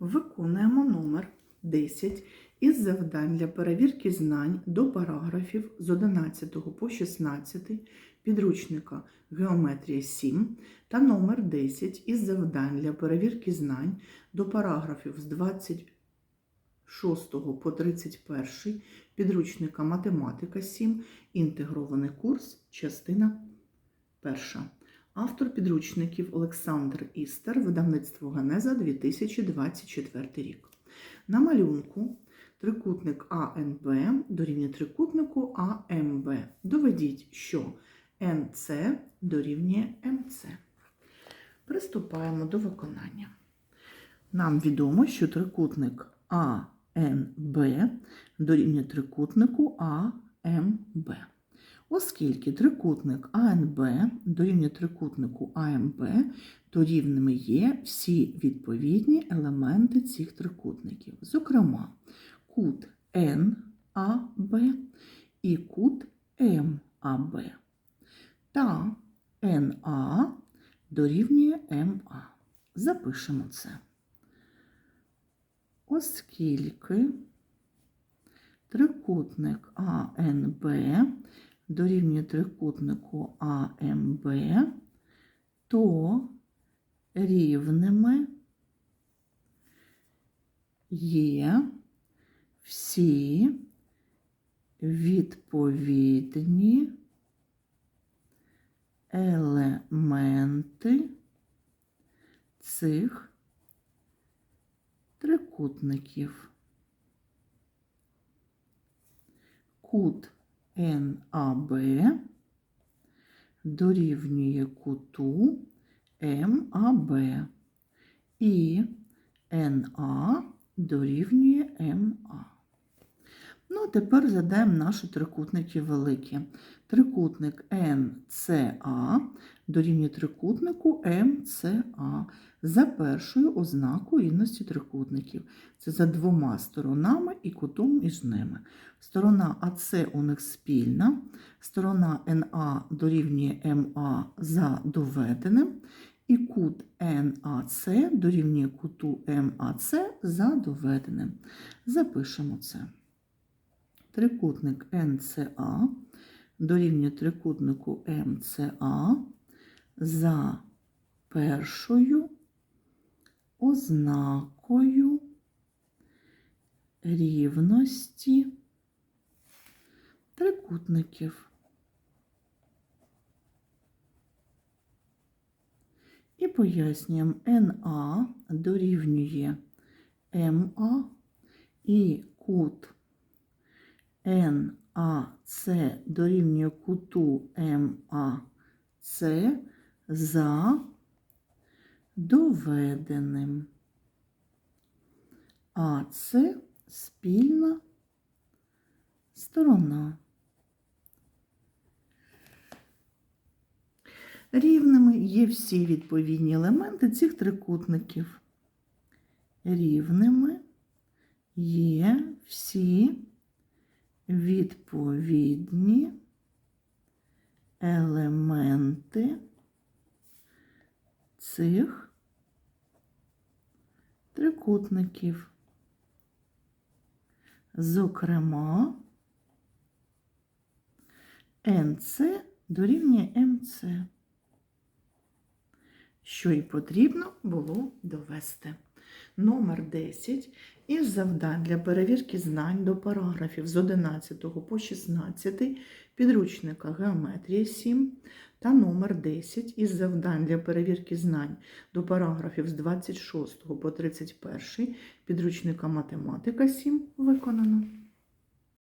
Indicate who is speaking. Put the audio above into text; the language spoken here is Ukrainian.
Speaker 1: Виконуємо номер 10 із завдань для перевірки знань до параграфів з 11 по 16 підручника Геометрія 7 та номер 10 із завдань для перевірки знань до параграфів з 26 по 31 підручника Математика 7, інтегрований курс, частина 1. Автор підручників Олександр Істер, видавництво Генеза 2024 рік. На малюнку трикутник АНБ дорівнює трикутнику АМБ. Доведіть, що НЦ дорівнює МЦ. Приступаємо до виконання. Нам відомо, що трикутник АНБ дорівнює трикутнику АМБ. Оскільки трикутник АНБ дорівнює трикутнику АМБ, то рівними є всі відповідні елементи цих трикутників. Зокрема, кут НАБ і кут МАБ. Та НА дорівнює МА. Запишемо це. Оскільки трикутник АНБ дорівнює трикутнику АМБ, то рівними є всі відповідні елементи цих трикутників. Кут НАБ дорівнює куту МАБ і НА дорівнює МА. Ну, а тепер задаємо наші трикутники великі. Трикутник НЦА дорівнює трикутнику МЦА за першою ознакою рівності трикутників. Це за двома сторонами і кутом між ними. Сторона АЦ у них спільна, сторона НА дорівнює МА за доведеним, і кут НАЦ дорівнює куту МАЦ за доведеним. Запишемо це. Трикутник НЦА дорівнює трикутнику МЦА за першою ознакою рівності трикутників. І пояснюємо, НА дорівнює МА і кут НАЦ дорівнює куту МАЦ за доведеним. А це спільна сторона. Рівними є всі відповідні елементи цих трикутників. Рівними є всі відповідні елементи цих трикутників. Зокрема, НЦ дорівнює МЦ, що й потрібно було довести. Номер 10 із завдань для перевірки знань до параграфів з 11 по 16 підручника Геометрія 7 та номер 10 із завдань для перевірки знань до параграфів з 26 по 31 підручника Математика 7 виконано.